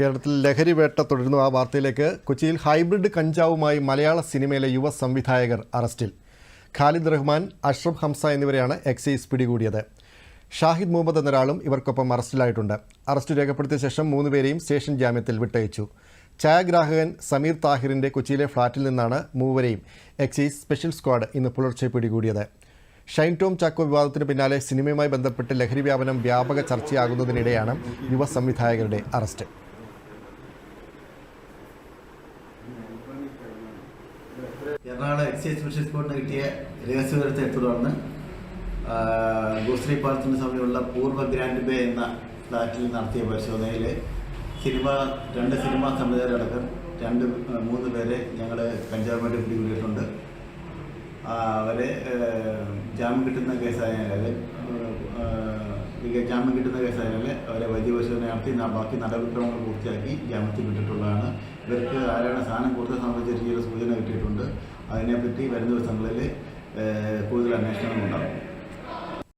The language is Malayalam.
കേരളത്തിൽ ലഹരി വേട്ട തുടരുന്നു. ആ വാർത്തയിലേക്ക് കൊച്ചിയിൽ ഹൈബ്രിഡ് കഞ്ചാവുമായി മലയാള സിനിമയിലെ യുവ സംവിധായകർ അറസ്റ്റിൽ. ഖാലിദ് റഹ്മാൻ അഷ്റഫ് ഹംസ എന്നിവരെയാണ് എക്സൈസ് പിടികൂടിയത്. ഷാഹിദ് മുഹമ്മദ് എന്നൊരാളും ഇവർക്കൊപ്പം അറസ്റ്റിലായിട്ടുണ്ട്. അറസ്റ്റ് രേഖപ്പെടുത്തിയ ശേഷം മൂന്നുപേരെയും സ്റ്റേഷൻ ജാമ്യത്തിൽ വിട്ടയച്ചു. ഛായാഗ്രാഹകൻ സമീർ താഹിറിന്റെ കൊച്ചിയിലെ ഫ്ളാറ്റിൽ നിന്നാണ് മൂവരെയും എക്സൈസ് സ്പെഷ്യൽ സ്ക്വാഡ് ഇന്ന് പുലർച്ചെ പിടികൂടിയത്. ഷൈൻ ടോം ചാക്കോ വിവാദത്തിന് പിന്നാലെ സിനിമയുമായി ബന്ധപ്പെട്ട് ലഹരി വ്യാപനം വ്യാപക ചർച്ചയാകുന്നതിനിടെയാണ് യുവ സംവിധായകരുടെ അറസ്റ്റ്. എറണാകുളം എക്സൈസ് മിഷൻ സ്പോട്ടിന് കിട്ടിയ രഹസ്യവിവരത്തെ തുടർന്ന് ആ, ഗോശ്രീ പാലത്തിന് പൂർവ ഗ്രാൻഡ് ബേ എന്ന ഫ്ലാറ്റിൽ നടത്തിയ പരിശോധനയിൽ സിനിമ രണ്ട് സിനിമാ സംവിധായകരടക്കം രണ്ട് മൂന്ന് പേരെ ഞങ്ങൾ കഞ്ചാവുമായിട്ട് പിടികൂടിയിട്ടുണ്ട്. അവരെ ജാമ്യം കിട്ടുന്ന കേസായ ജാമ്യം കിട്ടുന്ന കേസായാലേ അവരെ വൈദ്യപരിശോധന നടത്തി ബാക്കി നടപടിക്രമങ്ങൾ പൂർത്തിയാക്കി ജാമ്യത്തിൽ വിട്ടിട്ടുള്ളതാണ്. ഇവർക്ക് ആരാണ് സാധനം കൂടുതൽ സംബന്ധിച്ച ചില സൂചന കിട്ടിയിട്ടുണ്ട്. അതിനെപ്പറ്റി വരുന്ന ദിവസങ്ങളിൽ കൂടുതൽ അന്വേഷണങ്ങൾ ഉണ്ടാകും